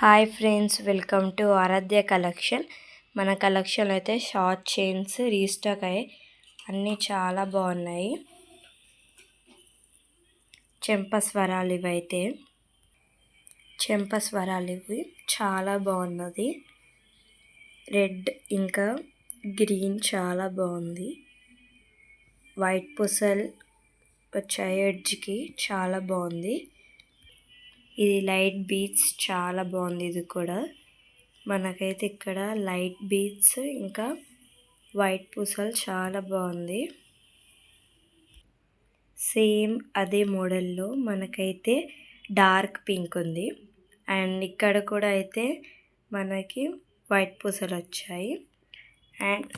Hi friends welcome to Aaradhya collection. మన collection అయితే short chains restock అయ్యి అన్నీ చాలా బాగున్నాయి. చెంపస్వరాలు ఇవైతే. చెంపస్వరాలు ఇవి. చాలా బాగున్నది. రెడ్ ఇంకా గ్రీన్ చాలా బాగుంది. వైట్ పుసల్ వచ్చాయి ఎడ్జ్కి. చాలా బాగుంది. ఇది లైట్ బీట్స్ చాలా బాగుంది ఇది కూడా. మనకైతే ఇక్కడ లైట్ బీట్స్ ఇంకా వైట్ పూసలు చాలా బాగుంది. సేమ్ అదే మోడల్లో మనకైతే డార్క్ పింక్ ఉంది. అండ్ ఇక్కడ కూడా అయితే మనకి వైట్ పూసలు వచ్చాయి. అండ్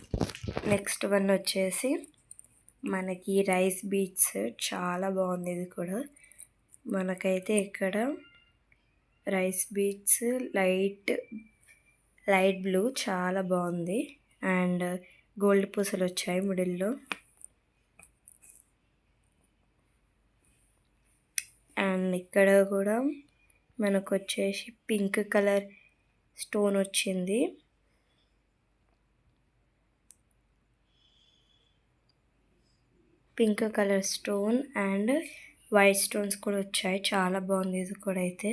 నెక్స్ట్ వన్ వచ్చేసి మనకి రైస్ బీట్స్ చాలా బాగుంది ఇది కూడా. మనకైతే ఇక్కడ rice beads light light blue చాలా బాగుంది. అండ్ గోల్డ్ పూసలు వచ్చాయి మిడిల్లో. అండ్ ఇక్కడ కూడా మనకు వచ్చేసి పింక్ కలర్ స్టోన్ వచ్చింది. Pink colour stone and white stones కూడా వచ్చాయి. చాలా బాగుంది ఇది కూడా అయితే.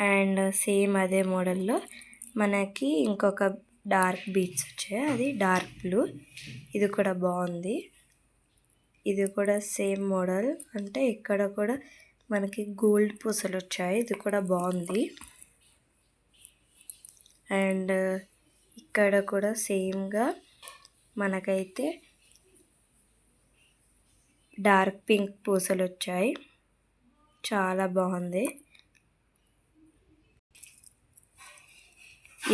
అండ్ సేమ్ అదే మోడల్లో మనకి ఇంకొక డార్క్ బీట్స్ వచ్చాయి. అది డార్క్ బ్లూ. ఇది కూడా బాగుంది. ఇది కూడా సేమ్ మోడల్. అంటే ఇక్కడ కూడా మనకి గోల్డ్ పూసలు వచ్చాయి. ఇది కూడా బాగుంది. అండ్ ఇక్కడ కూడా సేమ్గా మనకైతే డార్క్ పింక్ పూసలు వచ్చాయి. చాలా బాగుంది.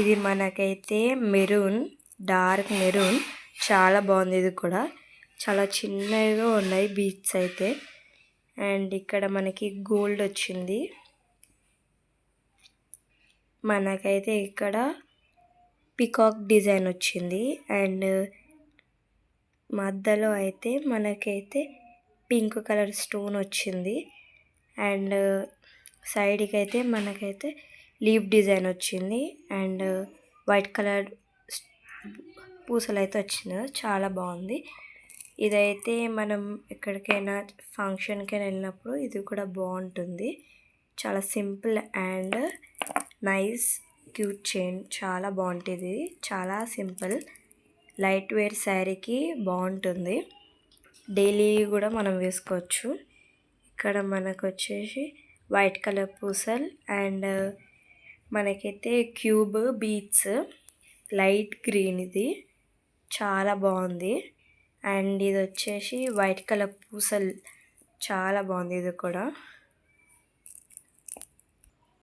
ఇది మనకైతే మెరూన్ డార్క్ మెరూన్. చాలా బాగుంది ఇది కూడా. చాలా చిన్నగా ఉన్నాయి బీట్స్ అయితే. అండ్ ఇక్కడ మనకి గోల్డ్ వచ్చింది. మనకైతే ఇక్కడ పికాక్ డిజైన్ వచ్చింది. అండ్ మధ్యలో అయితే మనకైతే పింక్ కలర్ స్టోన్ వచ్చింది. అండ్ సైడ్కి అయితే మనకైతే లీవ్ డిజైన్ వచ్చింది అండ్ వైట్ కలర్ పూసలు అయితే వచ్చినాయి చాలా బాగుంది. ఇదైతే మనం ఎక్కడికైనా ఫంక్షన్కైనా వెళ్ళినప్పుడు ఇది కూడా బాగుంటుంది. చాలా simple and nice cute chain. చాలా బాగుంటుంది. చాలా సింపుల్. లైట్ వేర్ శారీకి బాగుంటుంది. డైలీ కూడా మనం వేసుకోవచ్చు. ఇక్కడ మనకు వచ్చేసి వైట్ కలర్ పూసల్ అండ్ మనకైతే క్యూబ్ బీట్స్ లైట్ గ్రీన్ ఇది. చాలా బాగుంది. అండ్ ఇది వచ్చేసి వైట్ కలర్ పూసలు. చాలా బాగుంది ఇది కూడా.